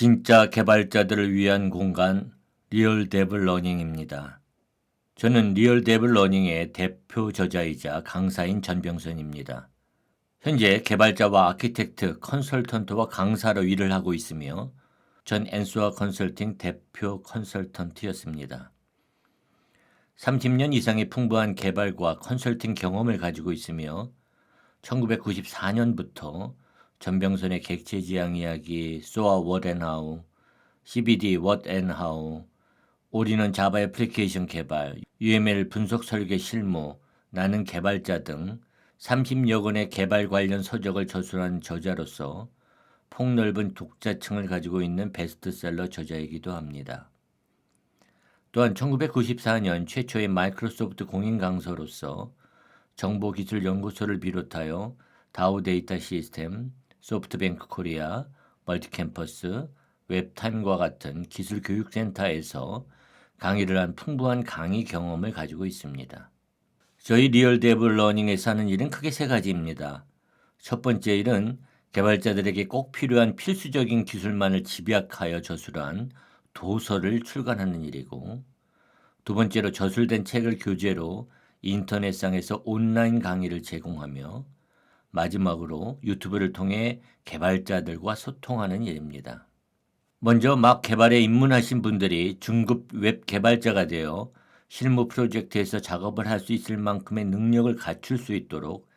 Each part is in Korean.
진짜 개발자들을 위한 공간 리얼 데블 러닝입니다. 저는 리얼 데블 러닝의 대표 저자이자 강사인 전병선입니다. 현재 개발자와 아키텍트, 컨설턴트와 강사로 일을 하고 있으며 전 엔수아 컨설팅 대표 컨설턴트였습니다. 30년 이상의 풍부한 개발과 컨설팅 경험을 가지고 있으며 1994년부터 전병선의 객체 지향 이야기, 소아 워앤하우, CBD 왓앤하우, 올인원 자바 애플리케이션 개발, UML 분석 설계 실무, 나는 개발자 등 30여 권의 개발 관련 서적을 저술한 저자로서 폭넓은 독자층을 가지고 있는 베스트셀러 저자이기도 합니다. 또한 1994년 최초의 마이크로소프트 공인 강사로서 정보기술연구소를 비롯하여 다우 데이터 시스템, 소프트뱅크 코리아, 멀티캠퍼스, 웹타임과 같은 기술 교육센터에서 강의를 한 풍부한 강의 경험을 가지고 있습니다. 저희 리얼 데블 러닝에서 하는 일은 크게 세 가지입니다. 첫 번째 일은 개발자들에게 꼭 필요한 필수적인 기술만을 집약하여 저술한 도서를 출간하는 일이고 두 번째로 저술된 책을 교재로 인터넷상에서 온라인 강의를 제공하며 마지막으로 유튜브를 통해 개발자들과 소통하는 일입니다. 먼저 막 개발에 입문하신 분들이 중급 웹 개발자가 되어 실무 프로젝트에서 작업을 할 수 있을 만큼의 능력을 갖출 수 있도록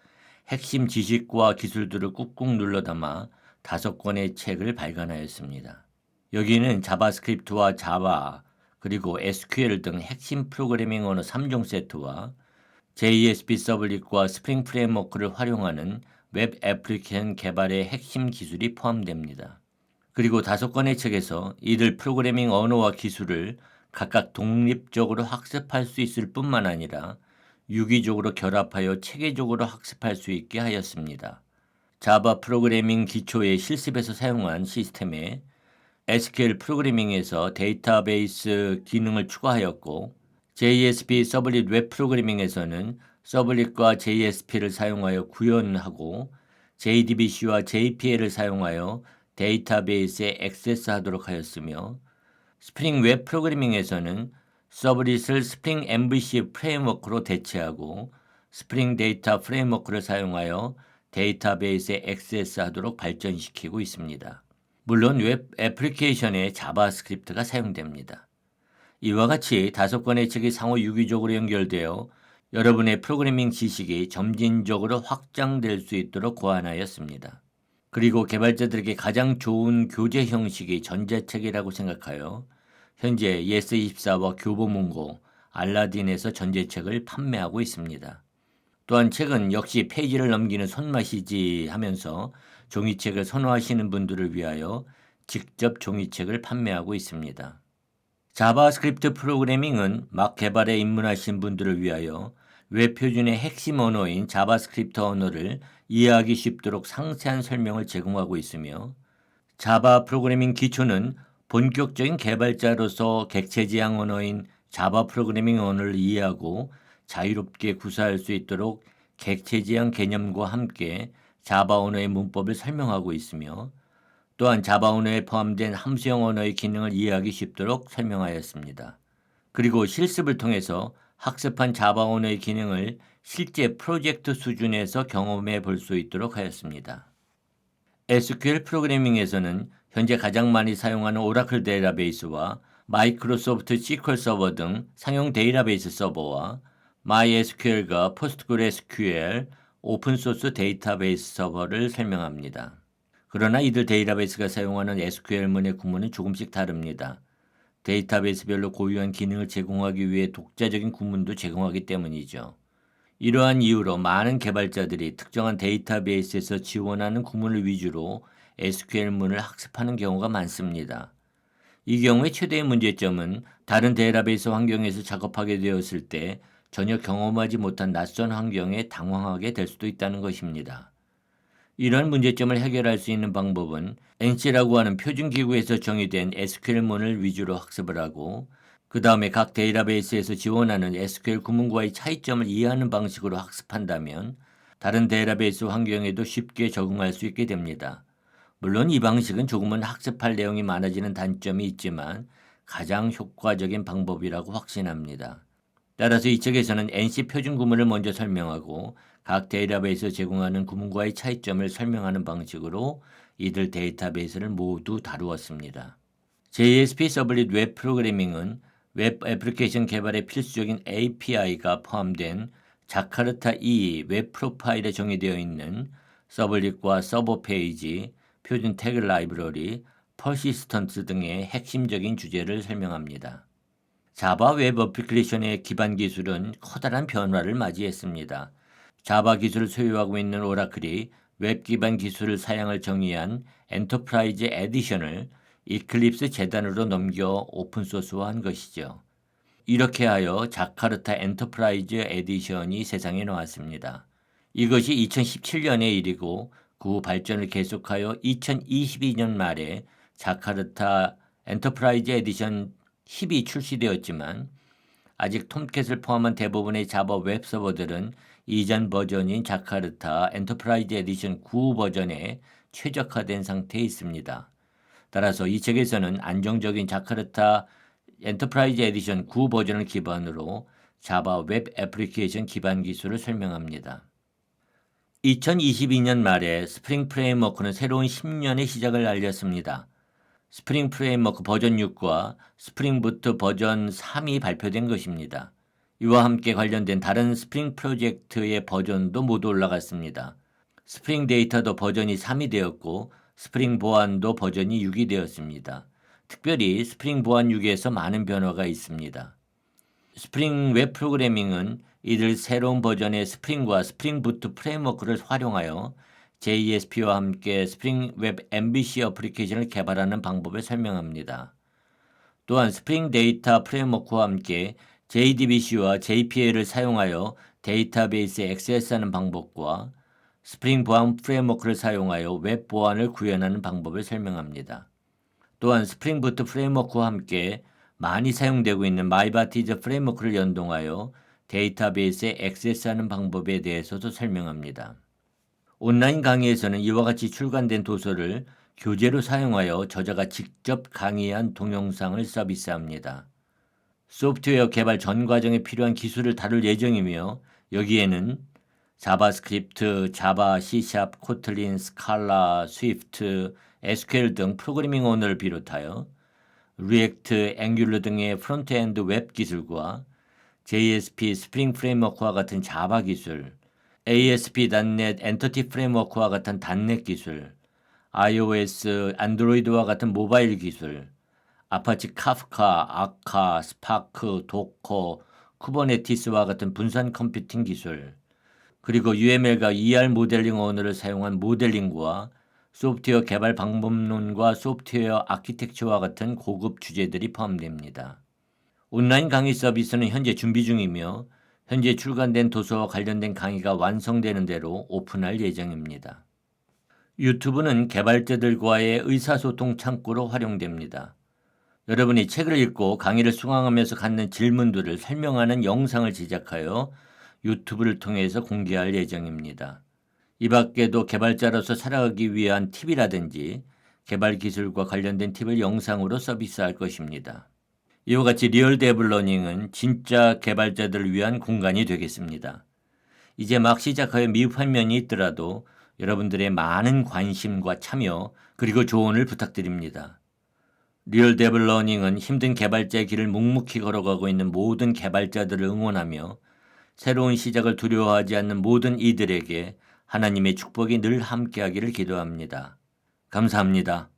핵심 지식과 기술들을 꾹꾹 눌러 담아 다섯 권의 책을 발간하였습니다. 여기는 자바스크립트와 자바, 그리고 SQL 등 핵심 프로그래밍 언어 3종 세트와 JSP 서블릿과 스프링 프레임워크를 활용하는 웹 애플리케이션 개발의 핵심 기술이 포함됩니다. 그리고 다섯 권의 책에서 이들 프로그래밍 언어와 기술을 각각 독립적으로 학습할 수 있을 뿐만 아니라 유기적으로 결합하여 체계적으로 학습할 수 있게 하였습니다. 자바 프로그래밍 기초의 실습에서 사용한 시스템에 SQL 프로그래밍에서 데이터베이스 기능을 추가하였고 JSP 서블릿 웹 프로그래밍에서는 서블릿과 JSP를 사용하여 구현하고 JDBC와 JPL을 사용하여 데이터베이스에 액세스하도록 하였으며 스프링 웹 프로그래밍에서는 서브릿을 스프링 MVC 프레임워크로 대체하고 스프링 데이터 프레임워크를 사용하여 데이터베이스에 액세스하도록 발전시키고 있습니다. 물론 웹 애플리케이션에 자바스크립트가 사용됩니다. 이와 같이 다섯 권의 책이 상호 유기적으로 연결되어 여러분의 프로그래밍 지식이 점진적으로 확장될 수 있도록 고안하였습니다. 그리고 개발자들에게 가장 좋은 교재 형식이 전자책이라고 생각하여 현재 예스24와 교보문고, 알라딘에서 전자책을 판매하고 있습니다. 또한 책은 역시 페이지를 넘기는 손맛이지 하면서 종이책을 선호하시는 분들을 위하여 직접 종이책을 판매하고 있습니다. 자바스크립트 프로그래밍은 막 개발에 입문하신 분들을 위하여 웹 표준의 핵심 언어인 자바스크립트 언어를 이해하기 쉽도록 상세한 설명을 제공하고 있으며 자바 프로그래밍 기초는 본격적인 개발자로서 객체 지향 언어인 자바 프로그래밍 언어를 이해하고 자유롭게 구사할 수 있도록 객체 지향 개념과 함께 자바 언어의 문법을 설명하고 있으며 또한 자바 언어에 포함된 함수형 언어의 기능을 이해하기 쉽도록 설명하였습니다. 그리고 실습을 통해서 학습한 자바 언어의 기능을 실제 프로젝트 수준에서 경험해 볼 수 있도록 하였습니다. SQL 프로그래밍에서는 현재 가장 많이 사용하는 오라클 데이터베이스와 마이크로소프트 SQL 서버 등 상용 데이터베이스 서버와 MySQL과 PostgreSQL 오픈소스 데이터베이스 서버를 설명합니다. 그러나 이들 데이터베이스가 사용하는 SQL문의 구문은 조금씩 다릅니다. 데이터베이스별로 고유한 기능을 제공하기 위해 독자적인 구문도 제공하기 때문이죠. 이러한 이유로 많은 개발자들이 특정한 데이터베이스에서 지원하는 구문을 위주로 SQL문을 학습하는 경우가 많습니다. 이 경우의 최대의 문제점은 다른 데이터베이스 환경에서 작업하게 되었을 때 전혀 경험하지 못한 낯선 환경에 당황하게 될 수도 있다는 것입니다. 이런 문제점을 해결할 수 있는 방법은 NC라고 하는 표준기구에서 정의된 SQL문을 위주로 학습을 하고 그 다음에 각 데이터베이스에서 지원하는 SQL 구문과의 차이점을 이해하는 방식으로 학습한다면 다른 데이터베이스 환경에도 쉽게 적응할 수 있게 됩니다. 물론 이 방식은 조금은 학습할 내용이 많아지는 단점이 있지만 가장 효과적인 방법이라고 확신합니다. 따라서 이 책에서는 NC 표준 구문을 먼저 설명하고 각 데이터베이스 제공하는 구문과의 차이점을 설명하는 방식으로 이들 데이터베이스를 모두 다루었습니다. JSP 서블릿 웹 프로그래밍은 웹 애플리케이션 개발에 필수적인 API가 포함된 자카르타 2 웹 프로파일에 정의되어 있는 서블릿과 서버 페이지, 표준 태그 라이브러리, 퍼시스턴트 등의 핵심적인 주제를 설명합니다. 자바 웹 어플리케이션의 기반 기술은 커다란 변화를 맞이했습니다. 자바 기술을 소유하고 있는 오라클이 웹 기반 기술을 사양을 정의한 엔터프라이즈 에디션을 이클립스 재단으로 넘겨 오픈소스화한 것이죠. 이렇게 하여 자카르타 엔터프라이즈 에디션이 세상에 나왔습니다. 이것이 2017년의 일이고 그후 발전을 계속하여 2022년 말에 자카르타 엔터프라이즈 에디션 10이 출시되었지만 아직 톰캣을 포함한 대부분의 자바 웹 서버들은 이전 버전인 자카르타 엔터프라이즈 에디션 9 버전에 최적화된 상태에 있습니다. 따라서 이 책에서는 안정적인 자카르타 엔터프라이즈 에디션 9 버전을 기반으로 자바 웹 애플리케이션 기반 기술을 설명합니다. 2022년 말에 스프링 프레임워크는 새로운 10년의 시작을 알렸습니다. 스프링 프레임워크 버전 6과 스프링 부트 버전 3이 발표된 것입니다. 이와 함께 관련된 다른 스프링 프로젝트의 버전도 모두 올라갔습니다. 스프링 데이터도 버전이 3이 되었고 스프링 보안도 버전이 6이 되었습니다. 특별히 스프링 보안 6에서 많은 변화가 있습니다. 스프링 웹 프로그래밍은 이들 새로운 버전의 스프링과 스프링 부트 프레임워크를 활용하여 JSP와 함께 스프링 웹 MVC 어플리케이션을 개발하는 방법을 설명합니다. 또한 스프링 데이터 프레임워크와 함께 JDBC와 JPA를 사용하여 데이터베이스에 액세스하는 방법과 스프링 보안 프레임워크를 사용하여 웹 보안을 구현하는 방법을 설명합니다. 또한 스프링 부트 프레임워크와 함께 많이 사용되고 있는 마이바티즈 프레임워크를 연동하여 데이터베이스에 액세스하는 방법에 대해서도 설명합니다. 온라인 강의에서는 이와 같이 출간된 도서를 교재로 사용하여 저자가 직접 강의한 동영상을 서비스합니다. 소프트웨어 개발 전 과정에 필요한 기술을 다룰 예정이며 여기에는 자바스크립트, 자바, C샵, 코틀린, 스칼라, 스위프트, SQL 등 프로그래밍 언어를 비롯하여 리액트, 앵귤러 등의 프론트엔드 웹 기술과 JSP, 스프링 프레임워크와 같은 자바 기술, ASP.NET 엔터티 프레임워크와 같은 단넷 기술, iOS, 안드로이드와 같은 모바일 기술, 아파치 카프카, 아카, 스파크, 도커, 쿠버네티스와 같은 분산 컴퓨팅 기술, 그리고 UML과 ER 모델링 언어를 사용한 모델링과 소프트웨어 개발 방법론과 소프트웨어 아키텍처와 같은 고급 주제들이 포함됩니다. 온라인 강의 서비스는 현재 준비 중이며 현재 출간된 도서와 관련된 강의가 완성되는 대로 오픈할 예정입니다. 유튜브는 개발자들과의 의사소통 창구로 활용됩니다. 여러분이 책을 읽고 강의를 수강하면서 갖는 질문들을 설명하는 영상을 제작하여 유튜브를 통해서 공개할 예정입니다. 이 밖에도 개발자로서 살아가기 위한 팁이라든지 개발 기술과 관련된 팁을 영상으로 서비스할 것입니다. 이와 같이 리얼 데블러닝은 진짜 개발자들을 위한 공간이 되겠습니다. 이제 막 시작하여 미흡한 면이 있더라도 여러분들의 많은 관심과 참여 그리고 조언을 부탁드립니다. 리얼 데블 러닝은 힘든 개발자의 길을 묵묵히 걸어가고 있는 모든 개발자들을 응원하며 새로운 시작을 두려워하지 않는 모든 이들에게 하나님의 축복이 늘 함께하기를 기도합니다. 감사합니다.